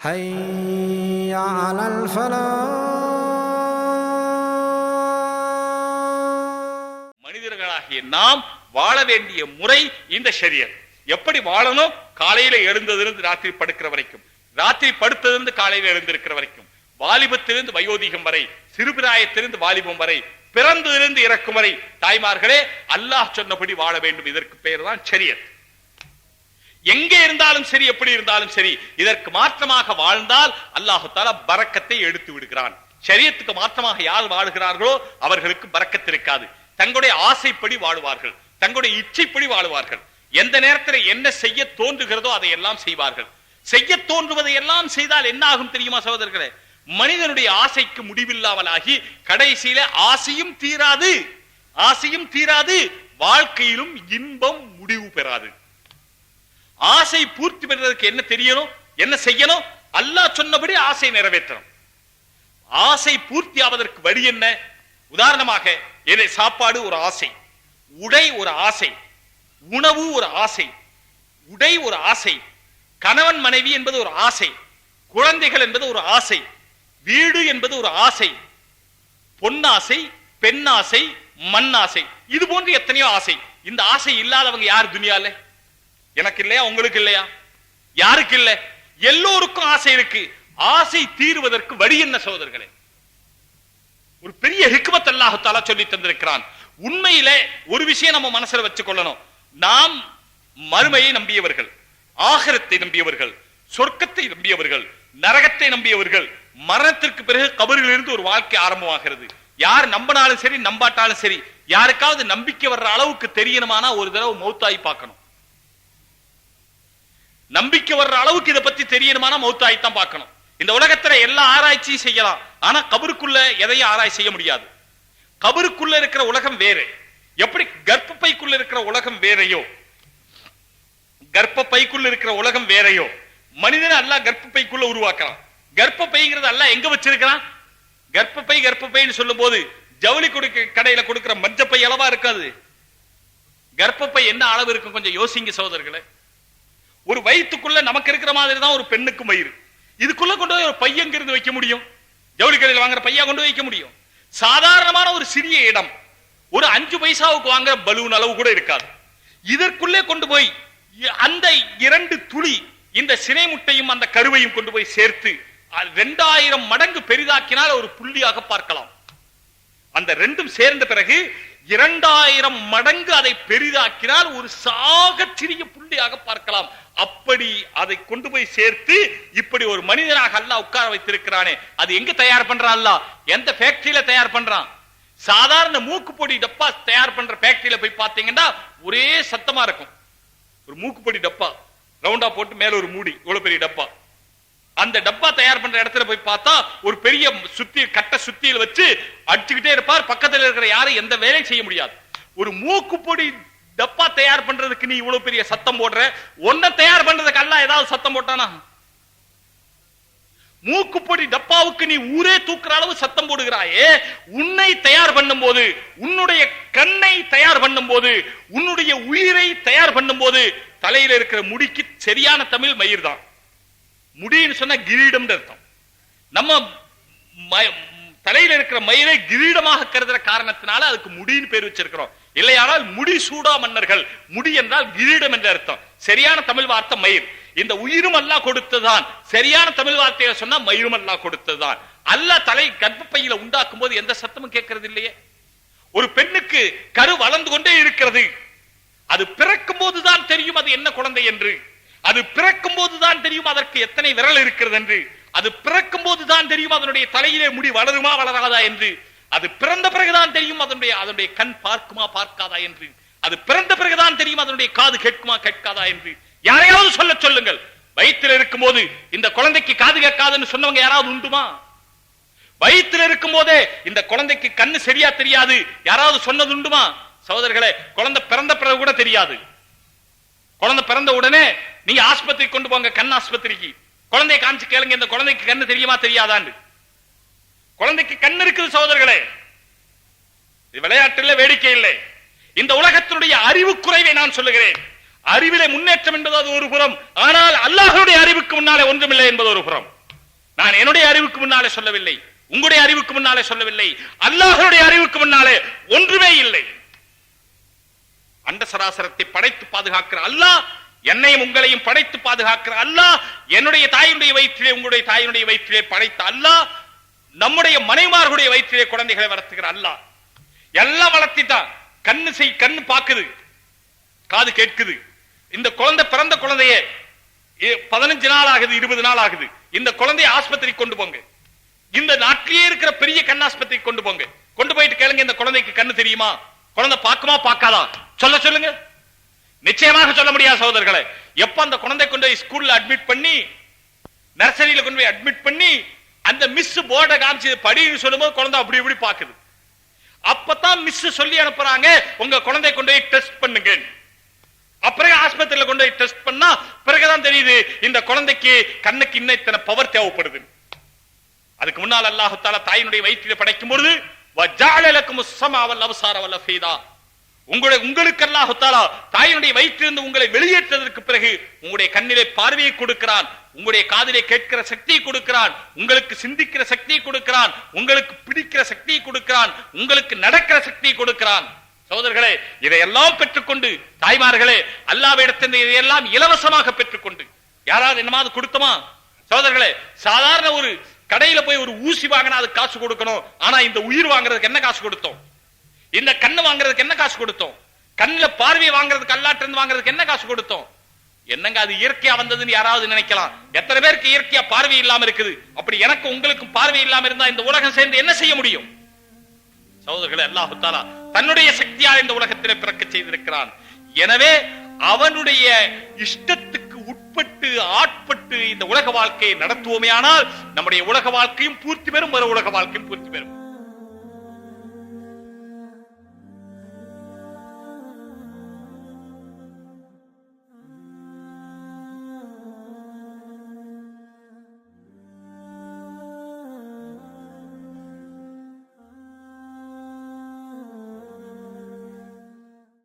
حي على الفلاح மனிதர்களாகிய நாம் வாழ வேண்டிய முறை இந்த ஷரியத் எப்படி வாழணும் காலையில எழுந்ததிலிருந்து ராத்திரி படுக்கிற வரைக்கும் ராத்திரி படுத்ததிலிருந்து காலையில எழுந்திருக்கிற வரைக்கும் வாலிபத்திலிருந்து வயோதிகம் வரை சிறுபிராயத்திலிருந்து வாலிபம் வரை பிறந்ததிலிருந்து இறக்கும் வரை தாய்மார்களே அல்லாஹ் சொன்னபடி வாழ வேண்டும் இதற்கு பெயர் தான் ஷரியத் எங்கே இருந்தாலும் சரி எப்படி இருந்தாலும் சரி இதற்கு மாற்றமாக வாழ்ந்தால் அல்லாஹு தாலா எடுத்து விடுகிறான். சரியத்துக்கு மாற்றமாக யார் வாழுகிறார்களோ அவர்களுக்கு பரக்கத்து இருக்காது. தங்களுடைய ஆசைப்படி வாழுவார்கள். தங்களுடைய இச்சைப்படி வாழுவார்கள். எந்த நேரத்தில் என்ன செய்ய தோன்றுகிறதோ அதை எல்லாம் செய்வார்கள். செய்ய தோன்றுவதை எல்லாம் செய்தால் என்ன ஆகும் தெரியுமா சகோதரர்களே? மனிதனுடைய ஆசைக்கு முடிவில்லாமலாகி கடைசியில ஆசையும் தீராது. ஆசையும் தீராது. வாழ்க்கையிலும் இன்பம் முடிவு பெறாது. ஆசை பூர்த்தி பண்றதுக்கு என்ன தெரியணும்? என்ன செய்யணும்? அல்லாஹ் சொன்னபடி ஆசை நிறைவேற்றணும். ஆசை பூர்த்தி ஆவதற்கு வழி என்ன? உதாரணமாக எதை சாப்பாடு ஒரு ஆசை உடை ஒரு ஆசை உணவு ஒரு ஆசை உடை ஒரு ஆசை கணவன் மனைவி என்பது ஒரு ஆசை குழந்தைகள் என்பது ஒரு ஆசை வீடு என்பது ஒரு ஆசை பொன்னாசை பெண்ணாசை மண்ணாசை இது போன்று எத்தனையோ ஆசை. இந்த ஆசை இல்லாதவங்க யார் துனியால எனக்கு இல்லையா உங்களுக்கு இல்லையா யாருக்கு இல்ல எல்லோருக்கும் ஆசை இருக்கு. ஆசை தீர்வதற்கு வழி என்ன சோதர்களே ஒரு பெரிய ஹிக்மத் அல்லாஹால சொல்லி தந்திருக்கிறான். உண்மையிலே ஒரு விஷயம் நம்ம மனசுல வச்சு கொள்ளணும் நாம் மறுமையை நம்பியவர்கள் ஆகரத்தை நம்பியவர்கள் சொர்க்கத்தை நம்பியவர்கள் நரகத்தை நம்பியவர்கள் மரணத்திற்கு பிறகு கபரில் இருந்து ஒரு வாழ்க்கை ஆரம்பமாகிறது. யார் நம்பினாலும் சரி நம்பாட்டாலும் சரி யாருக்காவது நம்பிக்கை வர்ற அளவுக்கு தெரியணுமானா ஒரு தடவை மௌத்தாய் பார்க்கணும். நம்பிக்கை வர்ற அளவுக்கு இதை பத்தி தெரியணுமானா மௌத்தாய் தான் பார்க்கணும். இந்த உலகத்துல எல்லா ஆராய்ச்சியும் செய்யலாம். ஆனா கபருக்குள்ள எதையும் ஆராய்ச்சி செய்ய முடியாது. கபருக்குள்ள இருக்கிற உலகம் வேறு. எப்படி கர்ப்பப்பைக்குள்ள இருக்கிற உலகம் வேறையோ? கர்ப்பப்பைக்குள்ள இருக்கிற உலகம் வேறையோ? மனிதனை அல்ல கர்ப்பப்பைக்குள்ள உருவாக்கலாம். கர்ப்பைங்கிறது அல்ல எங்க வச்சிருக்கிறான்? கர்ப்பப்பை கர்ப்பப்பைன்னு சொல்லும் போது ஜவுளி கொடுக்க கடையில கொடுக்கிற மஞ்சப்பை அளவா இருக்காது. கர்ப்பப்பை என்ன அளவு இருக்கும்? கொஞ்சம் யோசிங்க சகோதரர்களே. ஒரு வயிற்றுக்குள்ள நமக்கு இருக்கிற மாதிரி தான் ஒரு பெண்ணுக்கும் வயிறு. இதுக்குள்ள கொண்டு போய் ஒரு பையன் இருந்து வைக்க முடியும்? ஜவுளி கடையில் வாங்குற பையா கொண்டு வைக்க முடியும்? சாதாரணமான ஒரு சிறிய இடம். ஒரு அஞ்சு பைசாவுக்கு வாங்குற பலூன் அளவு கூட இருக்காது. இதற்குள்ளே கொண்டு போய் அந்த இரண்டு துளி இந்த சினை முட்டையும் அந்த கருவையும் கொண்டு போய் சேர்த்து அது ரெண்டாயிரம் மடங்கு பெரிதாக்கினால் ஒரு புள்ளியாக பார்க்கலாம். அந்த ரெண்டும் சேர்ந்த பிறகு இரண்டாயிரம் மடங்கு அதை பெரிதாக்கினால் ஒரு சாக சிறிய புள்ளியாக பார்க்கலாம். அப்படி அதை கொண்டு போய் சேர்த்து இப்படி ஒரு மனிதனாக அல்லா உட்கார வைத்திருக்கிறானே அது எங்க தயார் பண்றான் அல்லாஹ்? எந்த ஃபேக்டரியில தயார் பண்றான்? சாதாரண மூக்குப்பொடி டப்பா தயார் பண்ற ஃபேக்டரியில போய் பார்த்தீங்கன்னா ஒரே சத்தமா இருக்கும். ஒரு மூக்குப்பொடி டப்பா ரவுண்டா போட்டு மேல ஒரு மூடி இவ்வளவு பெரிய டப்பா. அந்த டப்பா தயார் பண்ற இடத்துல போய் பார்த்தா ஒரு பெரிய சுத்தி கட்ட சுத்தியில் வச்சு அடிச்சுக்கிட்டே இருப்பார். பக்கத்துல இருக்கிற யாரும் எந்த வேலையும் செய்ய முடியாது. ஒரு மூக்குப்பொடி டப்பா தயார் பண்றதுக்கு நீ இவ்வளவு பெரிய சத்தம் போடுற? ஒன்ன தயார் பண்றதுக்கு அல்ல ஏதாவது சத்தம் போட்டானா? மூக்குப்பொடி டப்பாவுக்கு நீ ஊரே தூக்குற அளவு சத்தம் போடுகிறாயே. உன்னை தயார் பண்ணும் போது உன்னுடைய கண்ணை தயார் பண்ணும் போது உன்னுடைய உயிரை தயார் பண்ணும் போது தலையில இருக்கிற முடிக்கு சரியான தமிழ் மயிர் தான் முடின்னு சொன்னா கிரீடம் அர்த்தம். நம்ம ம- தலையில இருக்கிற மயிலை கிரீடமாக கருதுற காரணத்தினால அதுக்கு முடின்னு பேர் வச்சிருக்கிறோம். இல்லையானால் முடி சூடா மன்னர்கள். முடி என்றால் கிரீடம் என்ற அர்த்தம். சரியான தமிழ் வார்த்தை மயிர். இந்த உயிரும் அல்லா கொடுத்ததுதான் சரியான தமிழ் வார்த்தையை சொன்னா மயிரும் அல்லா கொடுத்ததுதான் அல்ல தலை கர்ப்பப்பையில உண்டாக்கும் போது எந்த சத்தமும் கேட்கறது இல்லையே. ஒரு பெண்ணுக்கு கரு வளர்ந்து கொண்டே இருக்கிறது. அது பிறக்கும் போதுதான் தெரியும் அது என்ன குழந்தை என்று. அது பிறக்கும் போதுதான் தெரியும் அதற்கு எத்தனை விரல் இருக்கிறது என்று. அது பிறக்கும் போதுதான் தெரியும் அதனுடைய தலையிலே முடி வளருமா வளராதா என்று. அது பிறந்த பிறகுதான் தெரியும் அதனுடைய அதனுடைய கண் பார்க்குமா பார்க்காதா என்று. அது பிறந்த பிறகுதான் தெரியும் அதனுடைய காது கேட்குமா கேட்காதா என்று. யாரையாவது சொல்ல சொல்லுங்கள். வயிற்றில் இருக்கும்போது இந்த குழந்தைக்கு காது கேட்காதுன்னு சொன்னவங்க யாராவது உண்டுமா? வயிற்றில் இருக்கும் போதே இந்த குழந்தைக்கு கண்ணு சரியா தெரியாது. யாராவது சொன்னது உண்டுமா? சகோதரர்களே குழந்தை பிறந்த பிறகு கூட தெரியாது. குழந்தை பிறந்த உடனே நீங்க ஆஸ்பத்திரிக்கு கொண்டு போங்க கண் ஆஸ்பத்திரிக்கு. குழந்தையை காமிச்சு கேளுங்க இந்த குழந்தைக்கு கண்ணு தெரியுமா தெரியாதான்னு. குழந்தைக்கு கண் இருக்குது சகோதரர்களே. இது விளையாட்டு இல்ல வேடிக்கை இல்லை. இந்த உலகத்தினுடைய அறிவு குறைவை நான் சொல்லுகிறேன். அறிவிலே முன்னேற்றம் என்பது அது ஒரு புறம் ஆனால் அல்லாஹனுடைய அறிவுக்கு முன்னாலே ஒன்றுமில்லை என்பது ஒரு புறம். நான் என்னுடைய அறிவுக்கு முன்னாலே சொல்லவில்லை உங்களுடைய அறிவுக்கு முன்னாலே சொல்லவில்லை அல்லாஹனுடைய அறிவுக்கு முன்னாலே ஒன்றுமே இல்லை. அண்ட சராசரத்தை படைத்து பாதுகாக்கிற அல்லாஹ் என்னையும் உங்களையும் படைத்து பாதுகாக்கிற அல்லாஹ் என்னுடைய தாயினுடைய வயிற்றிலே உங்களுடைய தாயினுடைய வயிற்றிலே படைத்த அல்லாஹ் நம்முடைய மனைமார்களுடைய வயிற்றிலே குழந்தைகளை வளர்த்துகிற அல்லாஹ். எல்லாம் வளர்த்திட்டான் கண்ணு செய் கண்ணு பாக்குது காது கேட்குது. இந்த குழந்தை பிறந்த குழந்தைய ஏ- பதினஞ்சு நாள் ஆகுது இருபது நாள் ஆகுது. இந்த குழந்தைய ஆஸ்பத்திரி கொண்டு போங்க. இந்த நாட்டிலேயே இருக்கிற பெரிய கண் ஆஸ்பத்திரி கொண்டு போங்க. கொண்டு போயிட்டு கேளுங்க இந்த குழந்தைக்கு கண்ணு தெரியுமா? குழந்தை பார்க்குமா பார்க்காதா? சொல்ல சொல்லுங்க. நிச்சயமாக சொல்ல முடியாது சகோதரர்களை. எப்ப அந்த குழந்தை கொண்டு போய் ஸ்கூல்ல அட்மிட் பண்ணி நர்சரியில கொண்டு போய் அட்மிட் பண்ணி அந்த மிஸ் போர்டை காமிச்சு படின்னு சொல்லும்போது குழந்தை அப்படி இப்படி பாக்குது அப்பதான் மிஸ் சொல்லி அனுப்புறாங்க உங்க குழந்தை கொண்டு போய் டெஸ்ட் பண்ணுங்க. அப்புறம் ஆஸ்பத்திரியில கொண்டு போய் டெஸ்ட் பண்ணா பிறகுதான் தெரியுது இந்த குழந்தைக்கு கண்ணுக்கு இன்னும் இத்தனை பவர் தேவைப்படுது. அதுக்கு முன்னால் அல்லாஹு தாயினுடைய வயிற்றில படைக்கும் பொழுது வஜ்ஜஅல லக்குமுஸ் ஸமா உங்களுடைய உங்களுக்கு அல்லாஹத்தாலா தாயினுடைய வயிற்றிலிருந்து உங்களை வெளியேற்றதற்கு பிறகு உங்களுடைய கண்ணிலே பார்வையை கொடுக்கிறான் உங்களுடைய காதிலே கேட்கிற சக்தியை கொடுக்கிறான் உங்களுக்கு சிந்திக்கிற சக்தியை கொடுக்கிறான் உங்களுக்கு பிடிக்கிற சக்தியை கொடுக்கிறான் உங்களுக்கு நடக்கிற சக்தியை கொடுக்கிறான். சோதர்களே இதையெல்லாம் பெற்றுக்கொண்டு தாய்மார்களே அல்லாவிடத்திலிருந்து இதையெல்லாம் இலவசமாக பெற்றுக்கொண்டு யாராவது என்னமாவது கொடுத்தோமா? சகோதரர்களே சாதாரண ஒரு கடையில போய் ஒரு ஊசி வாங்கினா அது காசு கொடுக்கணும் ஆனா இந்த உயிர் வாங்குறதுக்கு என்ன காசு கொடுத்தோம்? இந்த கண்ணு வாங்குறதுக்கு என்ன காசு கொடுத்தோம்? கண்ணுல பார்வை வாங்குறதுக்கு அல்லாட்டிருந்து வாங்குறதுக்கு என்ன காசு கொடுத்தோம்? என்னங்க அது இயற்கையா வந்ததுன்னு யாராவது நினைக்கலாம். எத்தனை பேருக்கு இயற்கையா பார்வை இல்லாம இருக்குது? அப்படி எனக்கு உங்களுக்கும் பார்வை இல்லாம இருந்தா இந்த உலகம் சேர்ந்து என்ன செய்ய முடியும்? சகோதரர்களை அல்லாஹு தாலா தன்னுடைய சக்தியால் இந்த உலகத்திலே பிறக்க செய்திருக்கிறான். எனவே அவனுடைய இஷ்டத்துக்கு உட்பட்டு ஆட்பட்டு இந்த உலக வாழ்க்கையை நடத்துவோமே ஆனால் நம்முடைய உலக வாழ்க்கையும் பூர்த்தி பெறும் மறு உலக வாழ்க்கையும் பூர்த்தி பெறும்.